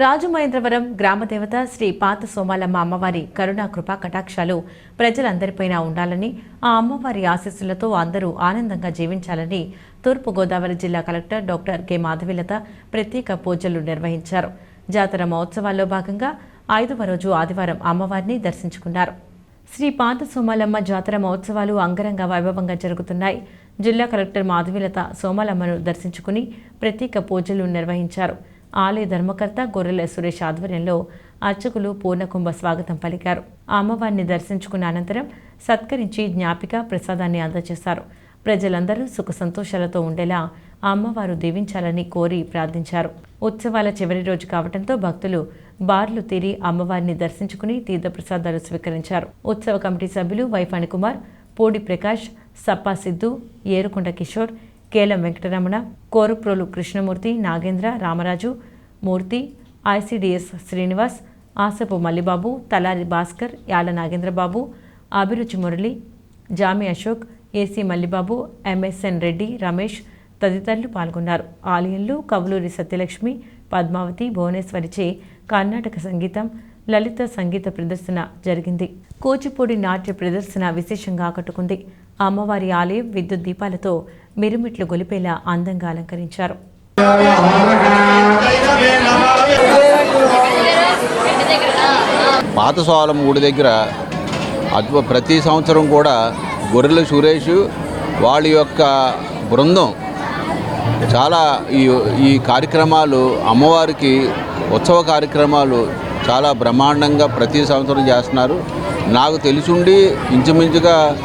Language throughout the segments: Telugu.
రాజమహేంద్రవరం గ్రామదేవత శ్రీ పాత సోమాలమ్మ అమ్మవారి కరుణా కృపా కటాక్షాలు ప్రజలందరిపైన ఉండాలని ఆ అమ్మవారి ఆశీస్సులతో అందరూ ఆనందంగా జీవించాలని తూర్పుగోదావరి జిల్లా కలెక్టర్ డాక్టర్ కె. మాధవిలత ప్రత్యేక పూజలు నిర్వహించారు. జాతర మహోత్సవాల్లో భాగంగా ఐదవ రోజు ఆదివారం అమ్మవారిని దర్శించుకున్నారు. శ్రీ పాత సోమాలమ్మ జాతర మహోత్సవాలు అంగరంగ వైభవంగా జరుగుతున్నాయి. జిల్లా కలెక్టర్ మాధవిలత సోమాలమ్మను దర్శించుకుని ప్రత్యేక పూజలు నిర్వహించారు. ఆలయ ధర్మకర్త గొర్రెల సురేష్ ఆధ్వర్యంలో అర్చకులు పూర్ణకుంభ స్వాగతం పలికారు. అమ్మవారిని దర్శించుకున్న అనంతరం సత్కరించి జ్ఞాపిక ప్రసాదాన్ని అందజేశారు. ప్రజలందరూ సుఖ సంతోషాలతో ఉండేలా అమ్మవారు దీవించాలని కోరి ప్రార్థించారు. ఉత్సవాల చివరి రోజు కావడంతో భక్తులు బార్లు తీరి అమ్మవారిని దర్శించుకుని తీర్థప్రసాదాలు స్వీకరించారు. ఉత్సవ కమిటీ సభ్యులు Y Phanikumar Pudi Prakash Sappa Siddhu Erukonda Kishore Kelam Venkataramana Koruprolu Krishnamurthy Nagendra Ramaraju Murthy ICDS Srinivas Asapu Mallibabu Talari Bhaskar Yala Nagendrababu Abhiruchi Murali Jami Ashok AC Mallibabu MSN Reddy Ramesh తదితరులు పాల్గొన్నారు. ఆలయంలో కవులూరి సత్యలక్ష్మి పద్మావతి భువనేశ్వరిచే కర్ణాటక సంగీతం లలిత సంగీత ప్రదర్శన జరిగింది. కూచిపూడి నాట్య ప్రదర్శన విశేషంగా ఆకట్టుకుంది. అమ్మవారి ఆలయం విద్యుత్ దీపాలతో మిరుమిట్లు గొలిపేలా అందంగా అలంకరించారు. పాత గుడి దగ్గర అద్భుత ప్రతి సంవత్సరం కూడా గొర్రెల సురేష్ వాళ్ళ యొక్క బృందం చాలా ఈ ఈ కార్యక్రమాలు అమ్మవారికి ఉత్సవ కార్యక్రమాలు చాలా బ్రహ్మాండంగా ప్రతి సంవత్సరం చేస్తున్నారు. నాకు తెలిసుండి ఇంచుమించుగా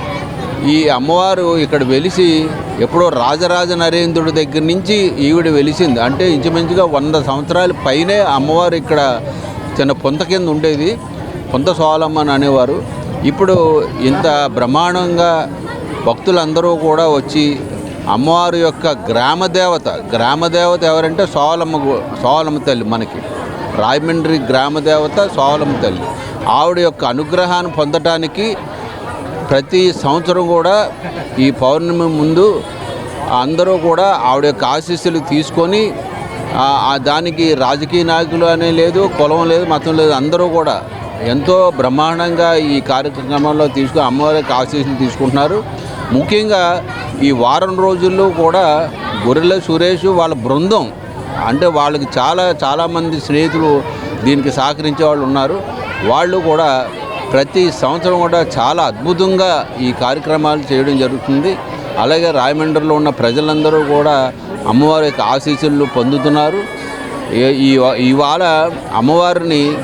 ఈ అమ్మవారు ఇక్కడ వెలిసి ఎప్పుడో రాజరాజ నరేంద్రుడి దగ్గర నుంచి ఈవిడ వెలిసింది. అంటే ఇంచుమించుగా వంద సంవత్సరాల పైనే అమ్మవారు ఇక్కడ చిన్న పొంత కింద ఉండేది. పొంత సోలమ్మ అని అనేవారు. ఇప్పుడు ఇంత బ్రహ్మాండంగా భక్తులందరూ కూడా వచ్చి అమ్మవారి యొక్క గ్రామదేవత గ్రామదేవత ఎవరంటే సోలమ్మ గు- సోలమ్మ తల్లి మనకి. రాయమండ్రి గ్రామదేవత సోలమ్మ తల్లి. ఆవిడ యొక్క అనుగ్రహాన్ని పొందటానికి ప్రతి సంవత్సరం కూడా ఈ పౌర్ణమి ముందు అందరూ కూడా ఆవిడ యొక్క ఆశీస్సులు తీసుకొని దానికి రాజకీయ నాయకులు అనే లేదు కులం లేదు మతం లేదు అందరూ కూడా ఎంతో బ్రహ్మాండంగా ఈ కార్యక్రమంలో తీసుకుని అమ్మవారి యొక్క ఆశీస్సులు తీసుకుంటున్నారు. ముఖ్యంగా ఈ వారం రోజుల్లో కూడా గొర్రెల సురేష్ వాళ్ళ బృందం అంటే వాళ్ళకి చాలా చాలామంది స్నేహితులు దీనికి సహకరించే వాళ్ళు ఉన్నారు. వాళ్ళు కూడా ప్రతి సంవత్సరం కూడా చాలా అద్భుతంగా ఈ కార్యక్రమాలు చేయడం జరుగుతుంది. అలాగే రాయమండ్రిలో ఉన్న ప్రజలందరూ కూడా అమ్మవారి యొక్క ఆశీస్సులు పొందుతున్నారు. ఈ- ఇవాళ అమ్మవారిని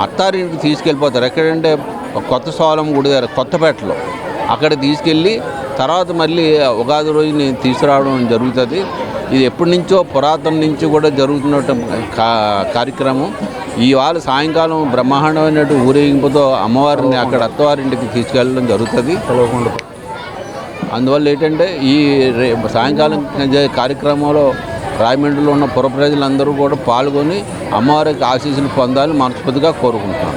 అత్తారింటికి తీసుకెళ్ళిపోతారు. ఎక్కడంటే కొత్త సోలం గుడి దగ్గర కొత్తపేటలో. అక్కడ తీసుకెళ్ళి తర్వాత మళ్ళీ ఉగాది రోజుని తీసుకురావడం జరుగుతుంది. ఇది ఎప్పటి నుంచో పురాతన నుంచి కూడా జరుగుతున్న కా- కార్యక్రమం. ఇవాళ సాయంకాలం బ్రహ్మాండమైన ఊరేగింపుతో అమ్మవారిని అక్కడ అత్తవారింటికి తీసుకెళ్ళడం జరుగుతుంది. అందువల్ల ఏంటంటే ఈ రే సాయంకాలం కార్యక్రమంలో రాయమండ్రిలో ఉన్న పుర ప్రజలందరూ కూడా పాల్గొని అమ్మవారికి ఆశీస్సులు పొందాలని మనస్ఫూర్తిగా కోరుకుంటున్నాను.